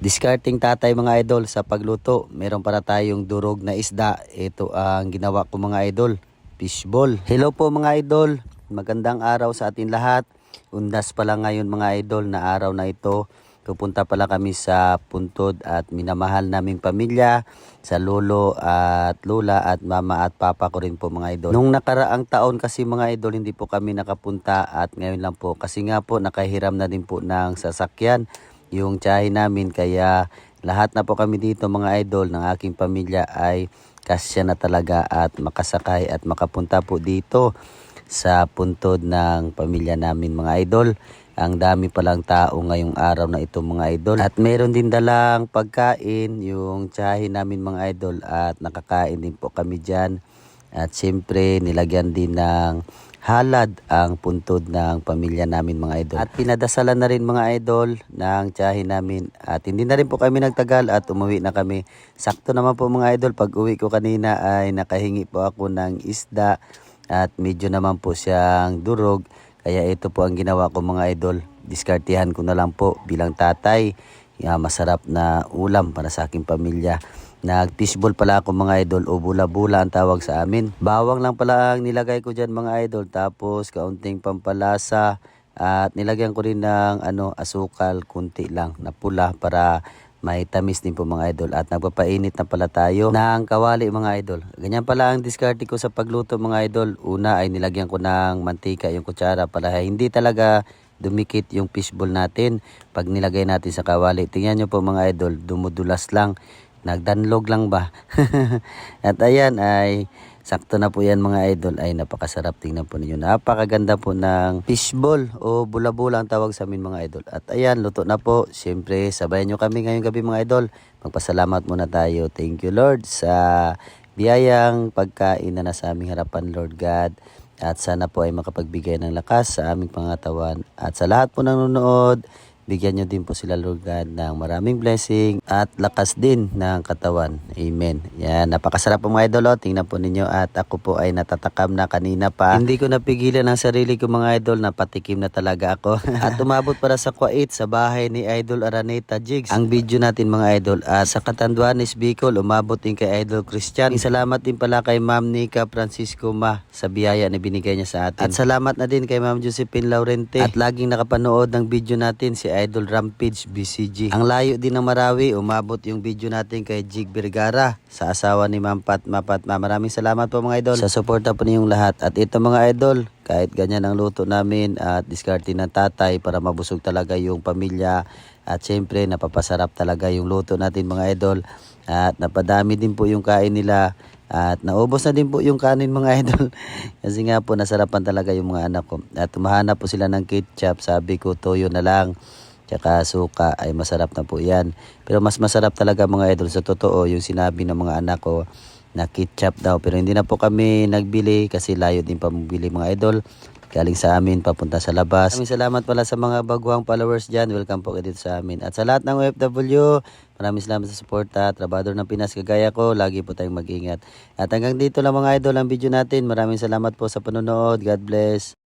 Discarding tatay mga idol sa pagluto. Meron para tayong durog na isda. Ito ang ginawa ko mga idol. Fishball. Hello po mga idol. Magandang araw sa atin lahat. Undas pala ngayon mga idol na araw na ito. Pupunta pala kami sa puntod at minamahal naming pamilya sa lolo at lola at mama at papa ko rin po mga idol. Nung nakaraang taon kasi mga idol hindi po kami nakapunta at ngayon lang po kasi nga po nakahiram na din po ng sasakyan yung tiyahin namin kaya lahat na po kami dito mga idol ng aking pamilya ay kasya na talaga at makasakay at makapunta po dito sa puntod ng pamilya namin mga idol. Ang dami palang tao ngayong araw na ito mga idol. At meron din dalang pagkain yung tiyahin namin mga idol at nakakain din po kami dyan. At siyempre nilagyan din ng halad ang puntod ng pamilya namin mga idol. At pinadasalan na rin mga idol ng tiyahin namin. At hindi na rin po kami nagtagal at umuwi na kami. Sakto naman po mga idol pag uwi ko kanina ay nakahingi po ako ng isda at medyo naman po siyang durog. Kaya ito po ang ginawa ko mga idol. Diskartihan ko na lang po bilang tatay. Yeah, masarap na ulam para sa aking pamilya. Nag-fishball pala ako mga idol o bula-bula ang tawag sa amin. Bawang lang pala ang nilagay ko dyan mga idol. Tapos kaunting pampalasa at nilagyan ko rin ng ano, asukal kunti lang na pula para may tamis din po mga idol at nagpapainit na pala tayo ng kawali mga idol. Ganyan pala ang diskarte ko sa pagluto mga idol. Una ay nilagyan ko ng mantika yung kutsara para hindi talaga dumikit yung fishball natin pag nilagay natin sa kawali. Tingnan nyo po mga idol, dumudulas lang. Nagdanlog lang ba? At ayan ay sakto na po yan mga idol ay napakasarap tingnan po ninyo. Napakaganda po ng fishball o bula-bula ang tawag sa amin mga idol. At ayan, luto na po. Siyempre, sabayan nyo kami ngayong gabi mga idol. Magpasalamat muna tayo. Thank you Lord sa biyayang pagkain na nasa aming harapan Lord God. At sana po ay makapagbigay ng lakas sa aming pangatawan. At sa lahat po ng nanonood, bigyan nyo din po sila Lord God ng maraming blessing at lakas din ng katawan. Amen. Yan, napakasarap po mga idol. Oh. Tingnan po ninyo at ako po ay natatakam na kanina pa. Hindi ko napigilan ang sarili ko mga idol. Napatikim na talaga ako. at umabot para sa Kuwait sa bahay ni Idol Araneta Jigs. Ang video natin mga idol. At sa Katanduanes Bicol, umabot din kay Idol Christian. Salamat din pala kay Ma'am Nika Francisco Ma sa biyaya na binigay niya sa atin. At salamat na din kay Ma'am Josephine Laurente. At laging nakapanood ng video natin si Idol Rampage BCG. Ang layo din ng Marawi, umabot yung video natin kay Jig Vergara sa asawa ni Ma'am Patma Patma. Maraming salamat po mga idol sa suporta po ninyong lahat. At ito mga idol, kahit ganyan ang luto namin at diskarte ng tatay para mabusog talaga yung pamilya. At syempre, napapasarap talaga yung luto natin mga idol. At napadami din po yung kain nila. At naubos na din po yung kanin mga idol. Kasi nga po nasarapan talaga yung mga anak ko. At tumahanap po sila ng ketchup. Sabi ko toyo na lang. Tsaka suka ay masarap na po yan. Pero mas masarap talaga mga idol sa totoo yung sinabi ng mga anak ko na ketchup daw. Pero hindi na po kami nagbili kasi layo din pa mga idol. Galing sa amin, papunta sa labas. Maraming salamat pala sa mga baguang followers dyan. Welcome po kayo dito sa amin. At sa lahat ng OFW, maraming salamat sa suporta. Trabador ng Pinas, kagaya ko. Lagi po tayong mag-ingat. At hanggang dito lang mga idol ang video natin. Maraming salamat po sa panonood. God bless.